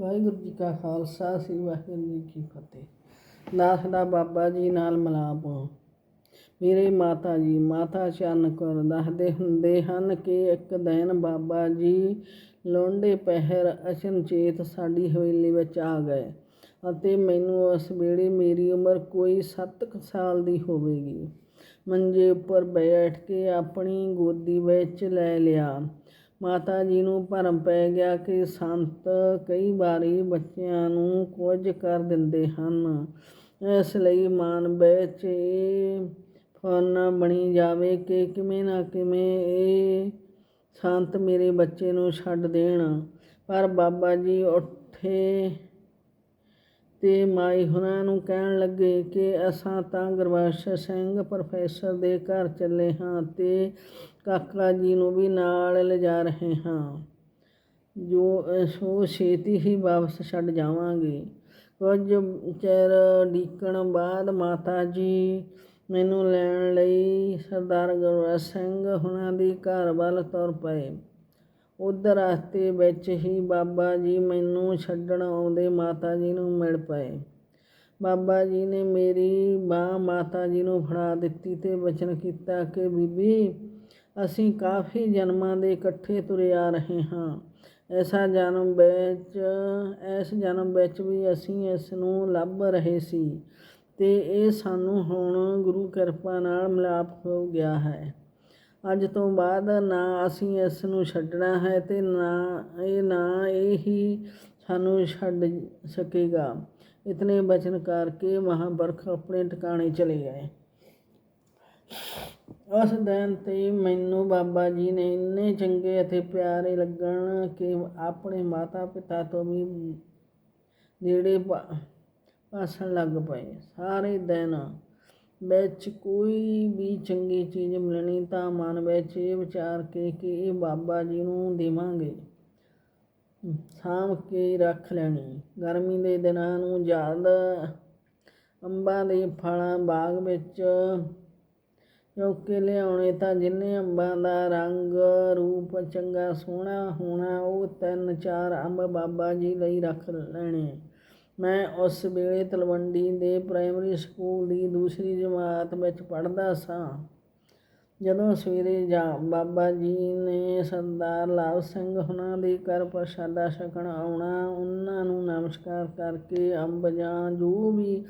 ਵਾਹਿਗੁਰੂ ਜੀ ਕਾ ਖਾਲਸਾ, ਸ੍ਰੀ ਵਾਹਿਗੁਰੂ ਜੀ ਕੀ ਫਤਿਹ। ਦਾਸ ਦਾ ਬਾਬਾ ਜੀ ਨਾਲ ਮਲਾਪ ਮੇਰੇ ਮਾਤਾ ਜੀ, ਮਾਤਾ ਚਰਨ ਕੌਰ ਦੱਸਦੇ ਹੁੰਦੇ ਹਨ ਕਿ ਇੱਕ ਦਿਨ ਬਾਬਾ ਜੀ ਲੋਂਡੇ ਪਹਿਰ ਅਚਨਚੇਤ ਸਾਡੀ ਹਵੇਲੀ ਵਿੱਚ ਆ ਗਏ ਅਤੇ ਮੈਨੂੰ ਉਸ ਵੇਲੇ ਮੇਰੀ ਉਮਰ ਕੋਈ 7 ਸਾਲ ਦੀ ਹੋਵੇਗੀ। ਮੰਜੇ ਉੱਪਰ ਬੈਠ ਕੇ ਆਪਣੀ ਗੋਦੀ ਵਿੱਚ ਲੈ ਲਿਆ। ਮਾਤਾ ਜੀ ਨੂੰ ਭਰਮ ਪੈ ਗਿਆ ਕਿ ਸੰਤ ਕਈ ਵਾਰੀ ਬੱਚਿਆਂ ਨੂੰ ਕੁਝ ਕਰ ਦਿੰਦੇ ਹਨ। ਇਸ ਲਈ ਮਾਨ ਵਿੱਚ ਇਹ ਫਾਨਾ ਬਣੀ ਜਾਵੇ ਕਿ ਕਿਵੇਂ ਨਾ ਕਿਵੇਂ ਇਹ ਸੰਤ ਮੇਰੇ ਬੱਚੇ ਨੂੰ ਛੱਡ ਦੇਣ। ਪਰ ਬਾਬਾ ਜੀ ਉੱਠੇ ਤੇ ਮਾਈ ਹੁਣਾਂ ਨੂੰ ਕਹਿਣ ਲੱਗੇ ਕਿ ਅਸਾਂ ਤਾਂ ਗੁਰਬਖਸ਼ ਸਿੰਘ ਪ੍ਰੋਫੈਸਰ ਦੇ ਘਰ ਚੱਲੇ ਹਾਂ ਤੇ ਕਾਕਾ ਜੀ ਨੂੰ ਵੀ ਨਾਲ ਲਿਜਾ ਰਹੇ ਹਾਂ। ਜੋ ਸੋ ਛੇਤੀ ਹੀ ਵਾਪਸ ਛੱਡ ਜਾਵਾਂਗੇ। ਕੁਝ ਚਿਰ ਡੀਕਣ ਬਾਅਦ ਮਾਤਾ ਜੀ ਮੈਨੂੰ ਲੈਣ ਲਈ ਸਰਦਾਰ ਗੁਰਬਖਸ਼ ਸਿੰਘ ਹੁਣਾਂ ਦੀ ਘਰ ਵੱਲ ਤੁਰ ਪਏ। ਉਧਰ ਰਸਤੇ ਵਿੱਚ ਹੀ ਬਾਬਾ ਜੀ ਮੈਨੂੰ ਛੱਡਣ ਆਉਂਦੇ ਮਾਤਾ ਜੀ ਨੂੰ ਮਿਲ ਪਏ। ਬਾਬਾ ਜੀ ਨੇ ਮੇਰੀ ਬਾਹ ਮਾਤਾ ਜੀ ਨੂੰ ਫੜਾ ਦਿੱਤੀ ਤੇ ਵਚਨ ਕੀਤਾ ਕਿ, ਬੀਬੀ, ਅਸੀਂ ਕਾਫੀ ਜਨਮਾਂ ਦੇ ਇਕੱਠੇ ਤੁਰੇ ਆ ਰਹੇ ਹਾਂ। ਐਸਾ ਜਨਮ ਵਿੱਚ ਇਸ ਜਨਮ ਵਿੱਚ ਵੀ ਅਸੀਂ ਇਸ ਨੂੰ ਲੱਭ ਰਹੇ ਸੀ ਤੇ ਇਹ ਸਾਨੂੰ ਹੁਣ ਗੁਰੂ ਕਿਰਪਾ ਨਾਲ ਮਿਲਾਪ ਹੋ ਗਿਆ ਹੈ। ਅੱਜ ਤੋਂ ਬਾਅਦ ਨਾ ਅਸੀਂ ਇਸ ਨੂੰ ਛੱਡਣਾ ਹੈ ਤੇ ਨਾ ਇਹ ਨਾ ਇਹ ਹੀ ਸਾਨੂੰ ਛੱਡ ਸਕੇਗਾ। ਇਤਨੇ ਬਚਨ ਕਰਕੇ ਮਹਾਂਪੁਰਖ ਆਪਣੇ ਟਿਕਾਣੇ ਚਲੇ ਗਏ। ਉਸ ਦਿਨ ਤੇ ਮੈਨੂੰ ਬਾਬਾ ਜੀ ਨੇ ਇੰਨੇ ਚੰਗੇ ਅਤੇ ਪਿਆਰੇ ਲੱਗਣ ਕਿ ਆਪਣੇ ਮਾਤਾ ਪਿਤਾ ਤੋਂ ਵੀ ਨੇੜੇ ਪਾਸਣ ਲੱਗ ਪਏ। ਸਾਰੇ ਦਿਨ ਵਿੱਚ ਕੋਈ ਵੀ ਚੰਗੀ ਚੀਜ਼ ਮਿਲਣੀ ਤਾਂ ਮਨ ਵਿੱਚ ਇਹ ਵਿਚਾਰ ਕੇ ਕਿ ਇਹ ਬਾਬਾ ਜੀ ਨੂੰ ਦੇਵਾਂਗੇ। ਸਾਂਭ ਕੇ ਰੱਖ ਲੈਣੀ। ਗਰਮੀ ਦੇ ਦਿਨਾਂ ਨੂੰ ਯਾਦ ਅੰਬਾਂ ਦੇ ਫਲਾਂ ਬਾਗ ਵਿੱਚ ਚੌਕੇ ਲਿਆਉਣੇ ਤਾਂ ਜਿੰਨੇ ਅੰਬਾਂ ਦਾ ਰੰਗ, ਰੂਪ ਚੰਗਾ ਸੋਹਣਾ ਹੋਣਾ, ਉਹ ਤਿੰਨ ਚਾਰ ਅੰਬ ਬਾਬਾ ਜੀ ਲਈ ਰੱਖ ਲੈਣੇ। ਮੈਂ ਉਸ ਵੇਲੇ ਤਲਵੰਡੀ ਦੇ ਪ੍ਰਾਇਮਰੀ ਸਕੂਲ ਦੀ ਦੂਸਰੀ ਜਮਾਤ ਵਿੱਚ ਪੜ੍ਹਦਾ ਸਾਂ। ਜਦੋਂ ਸਵੇਰੇ ਜਾ ਬਾਬਾ ਜੀ ਨੇ ਸਰਦਾਰ ਲਾਭ ਸਿੰਘ ਹੁਣਾਂ ਦੇ ਘਰ ਪ੍ਰਸ਼ਾਦਾ ਛਕਣ ਆਉਣਾ, ਉਹਨਾਂ ਨੂੰ ਨਮਸਕਾਰ ਕਰਕੇ ਅੰਬ ਜਾਂ ਜੋ ਵੀ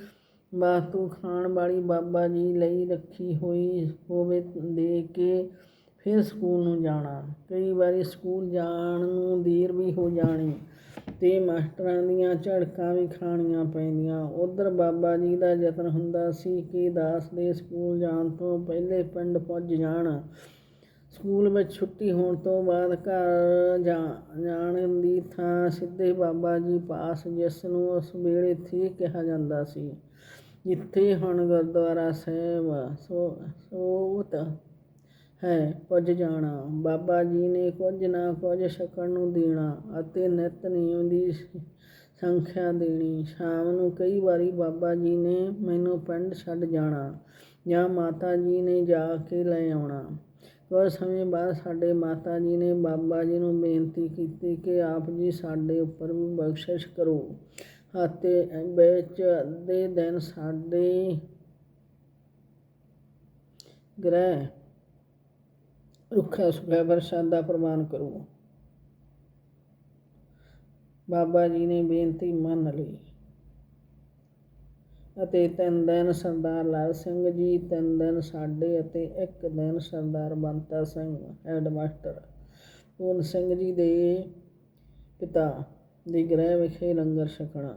ਵਸਤੂ ਖਾਣ ਵਾਲੀ ਬਾਬਾ ਜੀ ਲਈ ਰੱਖੀ ਹੋਈ ਹੋਵੇ ਦੇ ਕੇ ਫਿਰ ਸਕੂਲ ਨੂੰ ਜਾਣਾ। ਕਈ ਵਾਰੀ ਸਕੂਲ ਜਾਣ ਨੂੰ ਦੇਰ ਵੀ ਹੋ ਜਾਣੀ। ਤੇ ਮਾਸਟਰਾਂ ਦੀਆਂ ਝੜਕਾਂ ਵੀ ਖਾਣੀਆਂ ਪੈਂਦੀਆਂ। ਉੱਧਰ ਬਾਬਾ ਜੀ ਦਾ ਯਤਨ ਹੁੰਦਾ ਸੀ ਕਿ ਦਾਸ ਦੇ ਸਕੂਲ ਜਾਣ ਤੋਂ ਪਹਿਲੇ ਪਿੰਡ ਪੁੱਜ ਜਾਣ। ਸਕੂਲ ਵਿੱਚ ਛੁੱਟੀ ਹੋਣ ਤੋਂ ਬਾਅਦ ਘਰ ਜਾਣ ਦੀ ਥਾਂ ਸਿੱਧੇ ਬਾਬਾ ਜੀ ਪਾਸ, ਜਿਸ ਨੂੰ ਉਸ ਵੇਲੇ ਥੀ ਕਿਹਾ ਜਾਂਦਾ ਸੀ। ਜਿੱਥੇ ਹੁਣ ਗੁਰਦੁਆਰਾ ਸਾਹਿਬ ਸੋ, ਸੋਤ ਹੈ ਪੁੱਜ ਜਾਣਾ। ਬਾਬਾ ਜੀ ਨੇ ਕੁਝ ਨਾ ਕੁਝ ਛਕਣ ਨੂੰ ਦੇਣਾ ਅਤੇ ਨਿਤ ਨਿਯਮ ਦੀ ਸੰਖਿਆ ਦੇਣੀ। ਸ਼ਾਮ ਨੂੰ ਕਈ ਵਾਰੀ ਬਾਬਾ ਜੀ ਨੇ ਮੈਨੂੰ ਪਿੰਡ ਛੱਡ ਜਾਣਾ ਜਾਂ ਮਾਤਾ ਜੀ ਨੇ ਜਾ ਕੇ ਲੈ ਆਉਣਾ। ਕੁਝ ਸਮੇਂ ਬਾਅਦ ਸਾਡੇ ਮਾਤਾ ਜੀ ਨੇ ਬਾਬਾ ਜੀ ਨੂੰ ਬੇਨਤੀ ਕੀਤੀ ਕਿ ਆਪ ਜੀ ਸਾਡੇ ਉੱਪਰ ਵੀ ਬਖਸ਼ਿਸ਼ ਕਰੋ ਅਤੇ ਵਿੱਚ ਅੱਧੇ ਦਿਨ ਸਾਡੇ ਗ੍ਰਹਿ ਰੁੱਖਾ ਸੁਖਾ ਵਰਸ਼ਾ ਦਾ ਪ੍ਰਮਾਨ ਕਰੋ। ਬਾਬਾ ਜੀ ਨੇ ਬੇਨਤੀ ਮੰਨ ਲਈ। ਅਤੇ ਤਿੰਨ ਦਿਨ ਸਰਦਾਰ ਲਾਲ ਸਿੰਘ ਜੀ, ਤਿੰਨ ਦਿਨ ਸਾਡੇ ਅਤੇ ਇੱਕ ਦਿਨ ਸਰਦਾਰ ਬੰਤਾ ਸਿੰਘ, ਹੈਡਮਾਸਟਰ ਪੂਰਨ ਸਿੰਘ ਜੀ ਦੇ ਪਿਤਾ ਦੇ ਗ੍ਰਹਿ ਵਿਖੇ ਲੰਗਰ ਛਕਣਾ।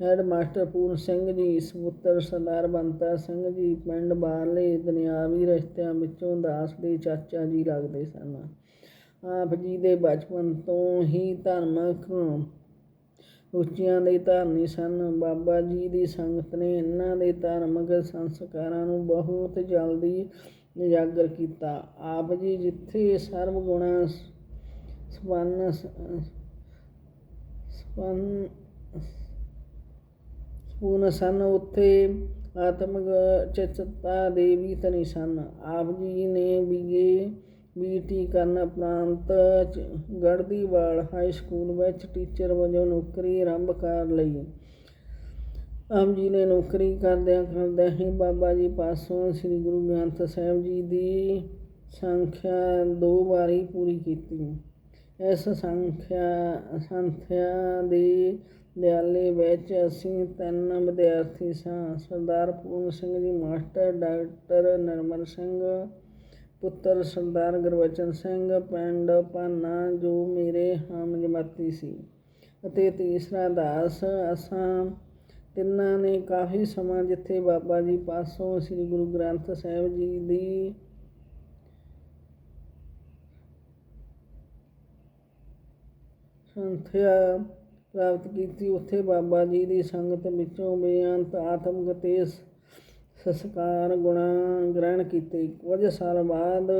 ਹੈਡਮਾਸਟਰ ਪੂਰਨ ਸਿੰਘ ਜੀ, ਸਪੁੱਤਰ ਸਰਦਾਰ ਬੰਤਾ ਸਿੰਘ ਜੀ, ਪਿੰਡ ਬਾਹਰਲੇ ਦੁਨਿਆਵੀ ਰਿਸ਼ਤਿਆਂ ਵਿੱਚੋਂ ਦਾਸ ਦੇ ਚਾਚਾ ਜੀ ਲੱਗਦੇ ਸਨ। ਆਪ ਜੀ ਦੇ ਬਚਪਨ ਤੋਂ ਹੀ ਧਾਰਮਿਕ ਰੁਚੀਆਂ ਦੇ ਧਾਰਨੀ ਸਨ। ਬਾਬਾ ਜੀ ਦੀ ਸੰਗਤ ਨੇ ਇਹਨਾਂ ਦੇ ਧਾਰਮਿਕ ਸੰਸਕਾਰਾਂ ਨੂੰ ਬਹੁਤ ਜਲਦੀ ਉਜਾਗਰ ਕੀਤਾ। ਆਪ ਜੀ ਜਿੱਥੇ ਸਰਬ ਗੁਣਾ ਸੰਪੰਨ ਸੰਪੰਨ ਪੂਰਨ ਸਨ। ਉੱਥੇ ਆਤਮਿਕ ਚਿਤਤਾ ਦੇ ਵੀ ਧਨੀ ਸਨ। ਆਪ ਜੀ ਨੇ ਬੀਏ ਬੀਟੀ ਕਰਨ ਉਪਰੰਤ ਚ- ਗੜ੍ਹਦੀਵਾਲ ਹਾਈ ਸਕੂਲ ਵਿੱਚ ਟੀਚਰ ਵਜੋਂ ਨੌਕਰੀ ਆਰੰਭ ਕਰ ਲਈ। ਆਪ ਜੀ ਨੇ ਨੌਕਰੀ ਕਰਦਿਆਂ ਕਰਦਿਆਂ ਹੀ ਬਾਬਾ ਜੀ ਪਾਸੋਂ ਸ੍ਰੀ ਗੁਰੂ ਗ੍ਰੰਥ ਸਾਹਿਬ ਜੀ ਦੀ ਸੰਖਿਆ ਦੋ ਵਾਰੀ ਪੂਰੀ ਕੀਤੀ। ਇਸ ਸੰਖਿਆ, ਸੰਥਿਆ ਦੇ ਦਿਆਲੇ ਵਿੱਚ ਅਸੀਂ ਤਿੰਨ ਵਿਦਿਆਰਥੀ ਸਾਂ। ਸਰਦਾਰ ਪੂਰਨ ਸਿੰਘ ਜੀ, ਮਾਸਟਰ ਡਾਕਟਰ ਨਿਰਮਲ ਸਿੰਘ, ਪੁੱਤਰ ਸਰਦਾਰ ਗੁਰਬਚਨ ਸਿੰਘ, ਪਿੰਡ ਭਾਨਾ ਜੋ ਮੇਰੇ ਹਮ ਜਮਾਤੀ ਸੀ ਅਤੇ ਤੀਸਰਾ ਦਾਸ। ਅਸਾਂ ਤਿੰਨਾਂ ਨੇ ਕਾਫੀ ਸਮਾਂ ਜਿੱਥੇ ਬਾਬਾ ਜੀ ਪਾਸੋਂ ਸ੍ਰੀ ਗੁਰੂ ਗ੍ਰੰਥ ਸਾਹਿਬ ਜੀ ਦੀ ਸੰਥਿਆ ਪ੍ਰਾਪਤ ਕੀਤੀ। ਉੱਥੇ ਬਾਬਾ ਜੀ ਦੀ ਸੰਗਤ ਵਿੱਚੋਂ ਬੇਅੰਤ ਆਤਮਿਕ ਤੇ ਸ- ਸੰਸਕਾਰ ਗੁਣਾ ਗ੍ਰਹਿਣ ਕੀਤੇ। ਕੁਝ ਸਾਲ ਬਾਅਦ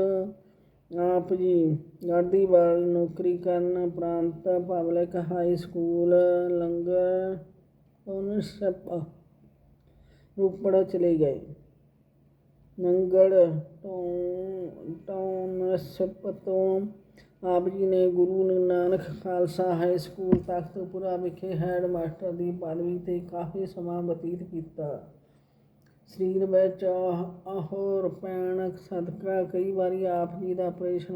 ਆਪ ਜੀ ਗੜ੍ਹਦੀਵਾਲ ਨੌਕਰੀ ਕਰਨ ਉਪਰੰਤ ਪਬਲਿਕ ਹਾਈ ਸਕੂਲ ਲੰਗਰ ਟਾਊਨਸ਼ਿਪ ਰੋਪੜ ਚਲੇ ਗਏ। ਨੰਗਲ ਟਾਊਨ ਟਾਊਨਸ਼ਿਪ ਤੋਂ ਆਪ ਜੀ ਨੇ ਗੁਰੂ ਨਾਨਕ ਖਾਲਸਾ ਹਾਈ ਸਕੂਲ ਤਖਤਪੁਰਾ ਵਿਖੇ ਹੈਡ ਮਾਸਟਰ ਦੀ ਪਦਵੀ ਤੇ ਕਾਫੀ ਸਮਾਂ ਬਤੀਤ ਕੀਤਾ। ਸਰੀਰ ਵਿੱਚ ਆਹੋਰ ਪੈਣ ਸਦਕਾ ਕਈ ਵਾਰੀ ਆਪ ਜੀ ਦਾ ਆਪਰੇਸ਼ਨ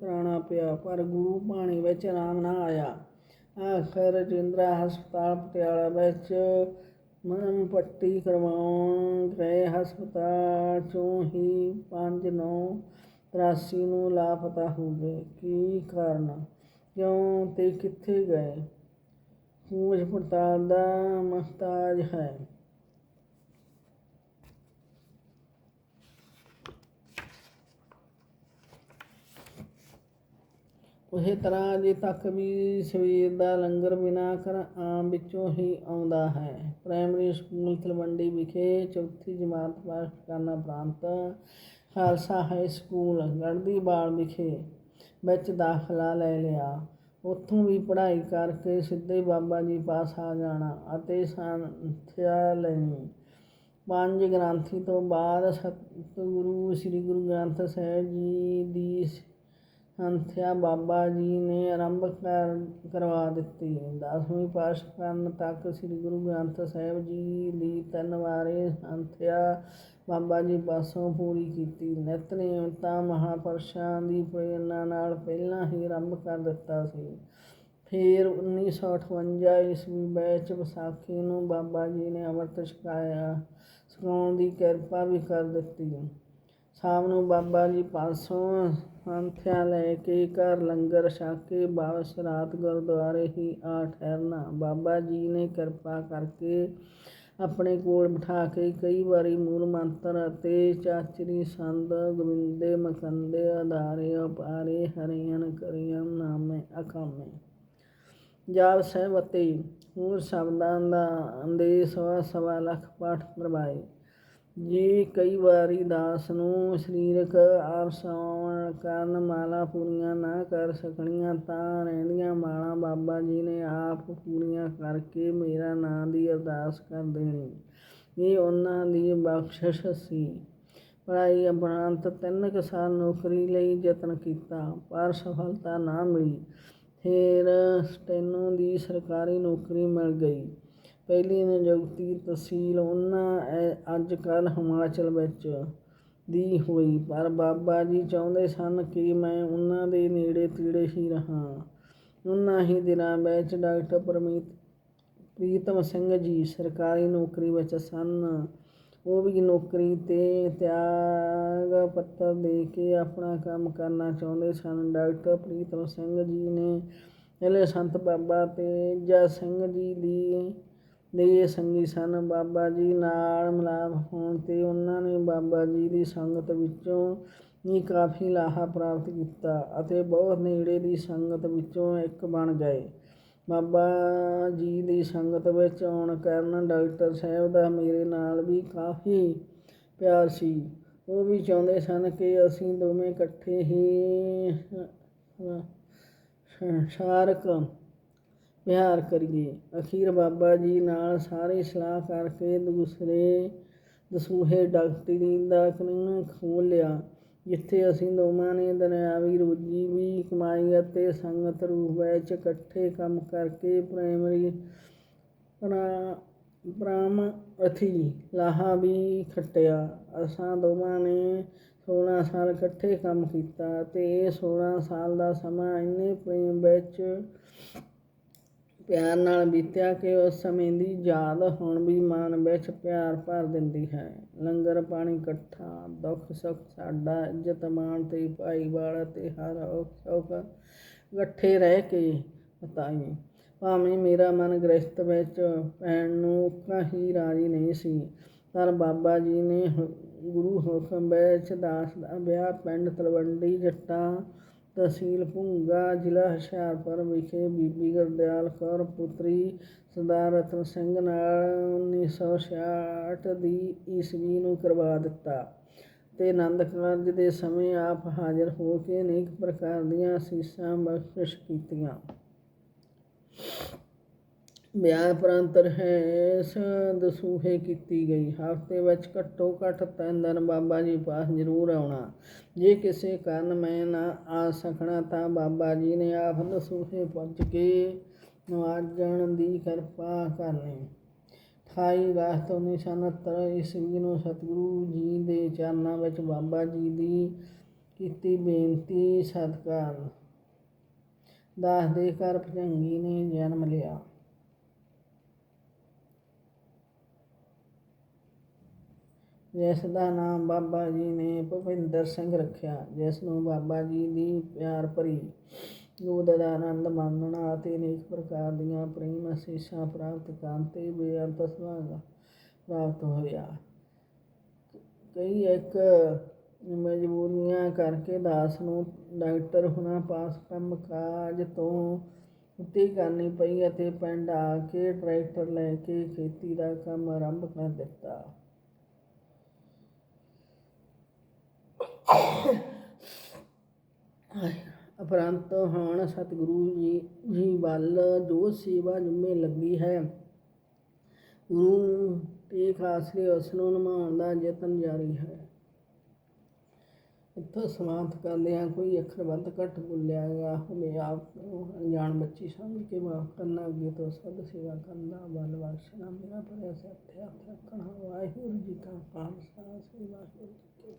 ਕਰਾਉਣਾ ਪਿਆ, ਪਰ ਗੁਰੂ ਬਾਣੀ ਵਿੱਚ ਆਰਾਮ ਨਾ ਆਇਆ। ਆਖਰ ਰਜਿੰਦਰਾ ਹਸਪਤਾਲ ਪਟਿਆਲਾ ਵਿੱਚ ਮਨ ਪੱਟੀ ਕਰਵਾਉਣ ਗਏ। ਹਸਪਤਾਲ ਚੋਂ ਹੀ 5 9 83 ਨੂੰ ਲਾਪਤਾ ਹੋ ਗਏ ਕੀ ਕਾਰਨ? ਕਿਉਂ ਤੇ ਕਿੱਥੇ ਗਏ? ਖੋਜ ਪੜਤਾਲ ਦਾ ਮਹਤਾਜ ਹੈ। ਉਸੇ ਤਰ੍ਹਾਂ ਅਜੇ ਤੱਕ ਵੀ ਸਵੇਰ ਦਾ ਲੰਗਰ ਬਿਨਾਂ ਕਰ ਆਮ ਵਿੱਚੋਂ ਹੀ ਆਉਂਦਾ ਹੈ। ਪ੍ਰਾਇਮਰੀ ਸਕੂਲ ਤਲਵੰਡੀ ਵਿਖੇ ਚੌਥੀ ਜਮਾਤ ਪਾਸ ਕਰਨ ਉਪਰੰਤ ਖਾਲਸਾ ਹਾਈ ਸਕੂਲ ਗੜ੍ਹਦੀਵਾਲ ਵਿਖੇ ਵਿੱਚ ਦਾਖਲਾ ਲੈ ਲਿਆ। ਉੱਥੋਂ ਵੀ ਪੜ੍ਹਾਈ ਕਰਕੇ ਸਿੱਧੇ ਬਾਬਾ ਜੀ ਪਾਸ ਆ ਜਾਣਾ ਅਤੇ ਸੰਥਿਆ ਲੈਣੀ। ਪੰਜ ਗ੍ਰੰਥੀ ਤੋਂ ਬਾਅਦ ਸਤਿਗੁਰੂ, ਸ੍ਰੀ ਗੁਰੂ ਗ੍ਰੰਥ ਸਾਹਿਬ ਜੀ ਦੀ ਸੰਥਿਆ ਬਾਬਾ ਜੀ ਨੇ ਆਰੰਭ ਕਰ, ਕਰਵਾ ਦਿੱਤੀ। ਦਸਵੀਂ ਪਾਸ ਕਰਨ ਤੱਕ ਸ੍ਰੀ ਗੁਰੂ ਗ੍ਰੰਥ ਸਾਹਿਬ ਜੀ ਦੀ ਤਿੰਨ ਵਾਰੇ ਸੰਥਿਆ ਬਾਬਾ ਜੀ ਪਾਸੋਂ ਪੂਰੀ ਕੀਤੀ। ਨਿਤਨੇਮ ਤਾਂ ਮਹਾਪੁਰਸ਼ਾਂ ਦੀ ਪ੍ਰੇਰਣਾ ਨਾਲ ਪਹਿਲਾਂ ਹੀ ਆਰੰਭ ਕਰ ਦਿੱਤਾ ਸੀ। ਫਿਰ 1958 ਈਸਵੀ ਵਿੱਚ ਵਿਸਾਖੀ ਨੂੰ ਬਾਬਾ ਜੀ ਨੇ ਅੰਮ੍ਰਿਤ ਛਕਾਇਆ। ਛਕਾਉਣ ਦੀ ਕਿਰਪਾ ਵੀ ਕਰ ਦਿੱਤੀ। ਸ਼ਾਮ ਨੂੰ ਬਾਬਾ ਜੀ ਪਾਸੋਂ ਸੰਥਿਆ ਲੈ ਕੇ ਘਰ ਲੰਗਰ ਛਕ ਕੇ ਵਾਪਸ ਰਾਤ ਗੁਰਦੁਆਰੇ ਹੀ ਆ ਠਹਿਰਨਾ। ਬਾਬਾ ਜੀ ਨੇ ਕਿਰਪਾ ਕਰਕੇ ਆਪਣੇ ਕੋਲ ਬਿਠਾ ਕੇ ਕਈ ਵਾਰੀ ਮੂਲ ਮੰਤਰ ਅਤੇ ਚਾਚਰੀ ਸੰਦ, ਗੋਬਿੰਦੇ ਮਕੰਦੇ ਆਧਾਰੇ ਉਪਾਰੇ ਹਰਿਆਣ ਕਰਿਆਮ ਨਾਮੇ ਅਕਾਮੇ ਜਾਪ ਸਾਹਿਬ ਅਤੇ ਹੋਰ ਸ਼ਬਦਾਂ ਦਾ ਦੇ ਸਵਾ ਸਵਾ ਲੱਖ ਪਾਠ ਕਰਵਾਏ। ਜੇ, ਕਈ ਵਾਰੀ ਦਾਸ ਨੂੰ ਸਰੀਰਕ ਆਰਸਾਉਣ ਕਾਰਨ ਮਾਲਾ ਪੂਰੀਆਂ ਨਾ ਕਰ ਸਕਣੀਆਂ ਤਾਂ ਰਹਿੰਦੀਆਂ ਮਾਲਾ ਬਾਬਾ ਜੀ ਨੇ ਆਪ ਪੂਰੀਆਂ ਕਰਕੇ ਮੇਰਾ ਨਾਂ ਦੀ ਅਰਦਾਸ ਕਰ ਦੇਣੀ। ਇਹ ਉਹਨਾਂ ਦੀ ਬਖਸ਼ਿਸ਼ ਸੀ। ਪੜ੍ਹਾਈ ਉਪਰੰਤ ਤਿੰਨ ਕੁ ਸਾਲ ਨੌਕਰੀ ਲਈ ਯਤਨ ਕੀਤਾ, ਪਰ ਸਫਲਤਾ ਨਾ ਮਿਲੀ। ਫਿਰ ਸਟੈਨੋ ਦੀ ਸਰਕਾਰੀ ਨੌਕਰੀ ਮਿਲ ਗਈ। ਪਹਿਲੀ ਨਿਯੁਕਤੀ ਤਹਿਸੀਲ ਉਹਨਾਂ ਅੱਜ ਕੱਲ੍ਹ ਹਿਮਾਚਲ ਵਿੱਚ ਦੀ ਹੋਈ। ਪਰ ਬਾਬਾ ਜੀ ਚਾਹੁੰਦੇ ਸਨ ਕਿ ਮੈਂ ਉਹਨਾਂ ਦੇ ਨੇੜੇ ਤੇੜੇ ਹੀ ਰਹਾਂ। ਉਹਨਾਂ ਹੀ ਦਿਨਾਂ ਵਿੱਚ ਡਾਕਟਰ ਪਰਮੀਤ, ਪ੍ਰੀਤਮ ਸਿੰਘ ਜੀ ਸਰਕਾਰੀ ਨੌਕਰੀ ਵਿੱਚ ਸਨ। ਉਹ ਵੀ ਨੌਕਰੀ ਤੇ ਤਿਆਗ ਪੱਤਰ ਦੇ ਕੇ ਆਪਣਾ ਕੰਮ ਕਰਨਾ ਚਾਹੁੰਦੇ ਸਨ। ਡਾਕਟਰ ਪ੍ਰੀਤਮ ਸਿੰਘ ਜੀ ਨੇ, ਪਹਿਲੇ ਸੰਤ ਬਾਬਾ ਤੇਜਾ ਸਿੰਘ ਜੀ ਦੀ ਦੇ ਸੰਗੀ ਸਨ। ਬਾਬਾ ਜੀ ਨਾਲ ਮਿਲਾਪ ਹੋਣ ਤੇ ਉਹਨਾਂ ਨੇ ਬਾਬਾ ਜੀ ਦੀ ਸੰਗਤ ਵਿੱਚੋਂ ਹੀ ਕਾਫੀ ਲਾਹਾ ਪ੍ਰਾਪਤ ਕੀਤਾ ਅਤੇ ਬਹੁਤ ਨੇੜੇ ਦੀ ਸੰਗਤ ਵਿੱਚੋਂ ਇੱਕ ਬਣ ਗਏ। ਬਾਬਾ ਜੀ ਦੀ ਸੰਗਤ ਵਿੱਚ ਆਉਣ ਕਾਰਨ ਡਾਕਟਰ ਸਾਹਿਬ ਦਾ ਮੇਰੇ ਨਾਲ ਵੀ ਕਾਫੀ ਪਿਆਰ ਸੀ। ਉਹ ਵੀ ਚਾਹੁੰਦੇ ਸਨ ਕਿ ਅਸੀਂ ਦੋਵੇਂ ਇਕੱਠੇ ਹੀ ਸੰਸਾਰਕ ਪਿਆਰ ਕਰੀਏ। ਅਖੀਰ ਬਾਬਾ ਜੀ ਨਾਲ ਸਾਰੀ ਸਲਾਹ ਕਰਕੇ ਦੂਸਰੇ ਦਸੂਹੇ ਡਾਕਟਰੀ ਦਾ ਕਲੀਨਿਕ ਖੋਲ੍ਹ ਲਿਆ, ਜਿੱਥੇ ਅਸੀਂ ਦੋਵਾਂ ਨੇ ਦੁਨਿਆਵੀ ਰੋਜੀ ਵੀ ਕਮਾਈ ਅਤੇ ਸੰਗਤ ਰੂਪ ਵਿੱਚ ਇਕੱਠੇ ਕੰਮ ਕਰਕੇ ਪ੍ਰਾਇਮਰੀ ਪ੍ਰਾਮ ਅਥੀ ਲਾਹਾ ਵੀ ਖੱਟਿਆ। ਅਸਾਂ ਦੋਵਾਂ ਨੇ 16 ਸਾਲ ਇਕੱਠੇ ਕੰਮ ਕੀਤਾ ਅਤੇ ਇਹ 16 ਸਾਲ ਦਾ ਸਮਾਂ ਇੰਨੇ ਪ੍ਰੇਮ ਵਿੱਚ ਪਿਆਰ ਨਾਲ ਬੀਤਿਆ ਕਿ ਉਸ ਸਮੇਂ ਦੀ ਯਾਦ ਹੁਣ ਵੀ ਮਨ ਵਿੱਚ ਪਿਆਰ ਭਰ ਦਿੰਦੀ ਹੈ। ਲੰਗਰ, ਪਾਣੀ ਇਕੱਠਾ, ਦੁੱਖ, ਸੁੱਖ ਸਾਡਾ ਇੱਜ਼ਤ ਮਾਣ ਤੇ ਭਾਈਵਾਲ ਅਤੇ ਹਰ ਸੁੱਖ ਇਕੱਠੇ ਰਹਿ ਕੇ ਬਤਾਈ ਭਾਵੇਂ ਮੇਰਾ ਮਨ ਗ੍ਰਸਤ ਵਿੱਚ ਪੈਣ ਨੂੰ ਕਹੀਂ ਰਾਜੀ ਨਹੀਂ ਸੀ, ਪਰ ਬਾਬਾ ਜੀ ਨੇ ਗੁਰੂ ਹੁਕਮ ਵਿੱਚ ਦਾਸ ਦਾ ਵਿਆਹ ਪਿੰਡ ਤਲਵੰਡੀ ਜੱਟਾਂ ਤਹਿਸੀਲ ਭੁੰਗਾ, ਜ਼ਿਲ੍ਹਾ ਹੁਸ਼ਿਆਰਪੁਰ ਵਿਖੇ ਬੀਬੀ ਗੁਰਦਿਆਲ ਕੌਰ ਪੁੱਤਰੀ ਸਰਦਾਰ ਰਤਨ ਸਿੰਘ ਨਾਲ 1966 ਦੀ ਈਸਵੀ ਨੂੰ ਕਰਵਾ ਦਿੱਤਾ ਤੇ ਆਨੰਦ ਕਾਰਜ ਦੇ ਸਮੇਂ ਆਪ ਹਾਜ਼ਰ ਹੋ ਕੇ ਅਨੇਕ ਪ੍ਰਕਾਰ ਦੀਆਂ ਅਸੀਸਾਂ ਬਖਸ਼ਿਸ਼ ਕੀਤੀਆਂ। ਵਿਆਹ ਉਪਰੰਤ ਰਹਿਸ ਦਸੂਹੇ ਕੀਤੀ ਗਈ। ਹਫ਼ਤੇ ਵਿੱਚ ਘੱਟੋ ਘੱਟ ਤਿੰਨ ਦਿਨ ਬਾਬਾ ਜੀ ਪਾਸ ਜ਼ਰੂਰ ਆਉਣਾ। ਜੇ ਕਿਸੇ ਕਾਰਨ ਮੈਂ ਨਾ ਆ ਸਕਣਾ ਤਾਂ ਬਾਬਾ ਜੀ ਨੇ ਆਪ ਦਸੂਹੇ ਪੁੱਜ ਕੇ ਨਵਾਜਣ ਦੀ ਕਿਰਪਾ ਕਰਨੀ 28 ਅਗਸਤ 1969 ਈਸਵੀ ਨੂੰ ਸਤਿਗੁਰੂ ਜੀ ਦੇ ਚਰਨਾਂ ਵਿੱਚ ਬਾਬਾ ਜੀ ਦੀ ਕੀਤੀ ਬੇਨਤੀ ਸਦਕਾ ਦਾਸ ਦੇ ਘਰ ਭਜੰਗੀ ਨੇ ਜਨਮ ਲਿਆ। ਜਿਸ ਦਾ ਨਾਮ ਬਾਬਾ ਜੀ ਨੇ ਭੁਪਿੰਦਰ ਸਿੰਘ ਰੱਖਿਆ, ਜਿਸ ਨੂੰ ਬਾਬਾ ਜੀ ਦੀ ਪਿਆਰ ਭਰੀ ਗੋਦ ਦਾ ਆਨੰਦ ਮਾਣਨਾ ਅਤੇ ਅਨੇਕ ਪ੍ਰਕਾਰ ਦੀਆਂ ਪ੍ਰੇਮ ਅਸੀਸਾਂ ਪ੍ਰਾਪਤ ਕਰਨ ਤੇ ਬੇਅੰਤ ਸੁਭਾਗ ਪ੍ਰਾਪਤ ਹੋਇਆ। ਕਈ ਇੱਕ ਮਜਬੂਰੀਆਂ ਕਰਕੇ ਦਾਸ ਨੂੰ ਡਾਕਟਰ ਹੋਣਾ ਪਾਸ ਕੰਮ ਕਾਜ ਤੋਂ ਉੱਤੇ ਕਰਨੀ ਪਈ ਅਤੇ ਪਿੰਡ ਆ ਕੇ ਟਰੈਕਟਰ ਲੈ ਕੇ ਖੇਤੀ ਦਾ ਕੰਮ ਆਰੰਭ ਕਰ ਦਿੱਤਾ। ਉਪਰੰਤ ਹੁਣ ਸਤਿਗੁਰੂ ਜੀ ਜੀ ਵੱਲ ਜੋ ਸੇਵਾ ਜਿੰਮੇ ਲੱਗੀ ਹੈ, ਗੁਰੂ ਟੇਕ ਆਸਰੇ ਉਸ ਨੂੰ ਨਿਭਾਉਣ ਦਾ ਯਤਨ ਜਾਰੀ ਹੈ। ਇੱਥੋਂ ਸਮਾਪਤ ਕਰਦੇ ਹਾਂ, ਕੋਈ ਅੱਖਰ ਬੰਦ ਘੱਟ ਬੋਲਿਆ ਗਿਆ ਹੋਵੇ, ਆਪ ਨੂੰ ਅਣਜਾਣ ਬੱਚੀ ਸਮਝ ਕੇ ਮਾਫ ਕਰਨਾ, ਅੱਗੇ ਤੋਂ ਸਭ ਸੇਵਾ ਕਰਨਾ ਬਲ ਬਖਸ਼ਣਾ ਮੇਰਾ ਪਰਿਆ ਸੱਤਿਆ ਰੱਖਣਾ, ਵਾਹਿਗੁਰੂ ਜੀ ਕਾ ਖਾਲਸਾ, ਸ੍ਰੀ ਵਾਹਿਗੁਰੂ ਜੀ ਕੀ